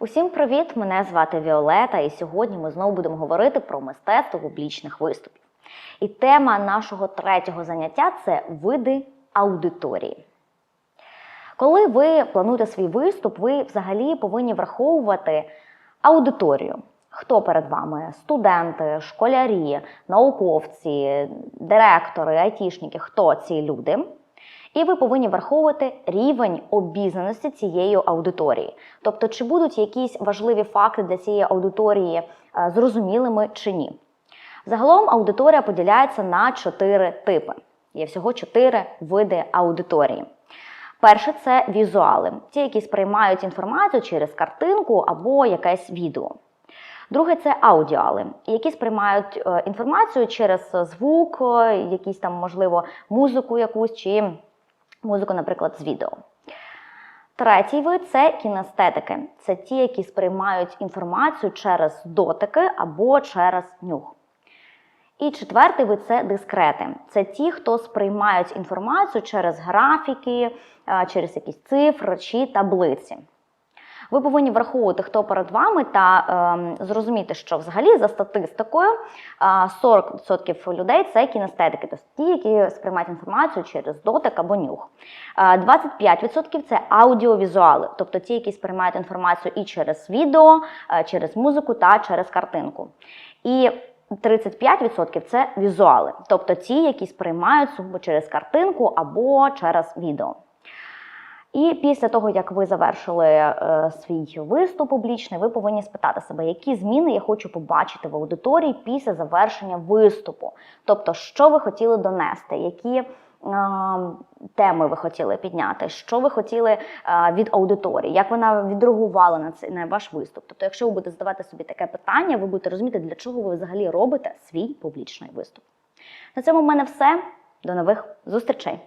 Усім привіт! Мене звати Віолета, і сьогодні ми знову будемо говорити про мистецтво публічних виступів. І тема нашого третього заняття це види аудиторії. Коли ви плануєте свій виступ, ви взагалі повинні враховувати аудиторію. Хто перед вами? Студенти, школярі, науковці, директори, айтішники, хто ці люди? І ви повинні враховувати рівень обізнаності цієї аудиторії. Тобто, чи будуть якісь важливі факти для цієї аудиторії е, зрозумілими чи ні. Загалом аудиторія поділяється на чотири типи. Є всього чотири види аудиторії. Перше це візуали, ті, які сприймають інформацію через картинку або якесь відео. Друге це аудіали, які сприймають е, інформацію через звук, е, якісь там, можливо, музику якусь чи музику, наприклад, з відео. Третій вид це кінестетики. Це ті, які сприймають інформацію через дотики або через нюх. І четвертий вид це дискрети. Це ті, хто сприймають інформацію через графіки, через якісь цифри чи таблиці. Ви повинні враховувати, хто перед вами, та е, зрозуміти, що взагалі за статистикою е, 40% людей це кінестетики, тобто ті, які сприймають інформацію через дотик або нюх. Е, 25% це аудіовізуали, тобто ті, які сприймають інформацію і через відео, е, через музику та через картинку. І 35% це візуали, тобто ті, які сприймають сугубо через картинку або через відео. І після того, як ви завершили е, свій виступ публічний, ви повинні спитати себе, які зміни я хочу побачити в аудиторії після завершення виступу. Тобто, що ви хотіли донести, які е, теми ви хотіли підняти, що ви хотіли е, від аудиторії, як вона відреагувала на цей на ваш виступ. Тобто, якщо ви будете задавати собі таке питання, ви будете розуміти, для чого ви взагалі робите свій публічний виступ. На цьому в мене все. До нових зустрічей!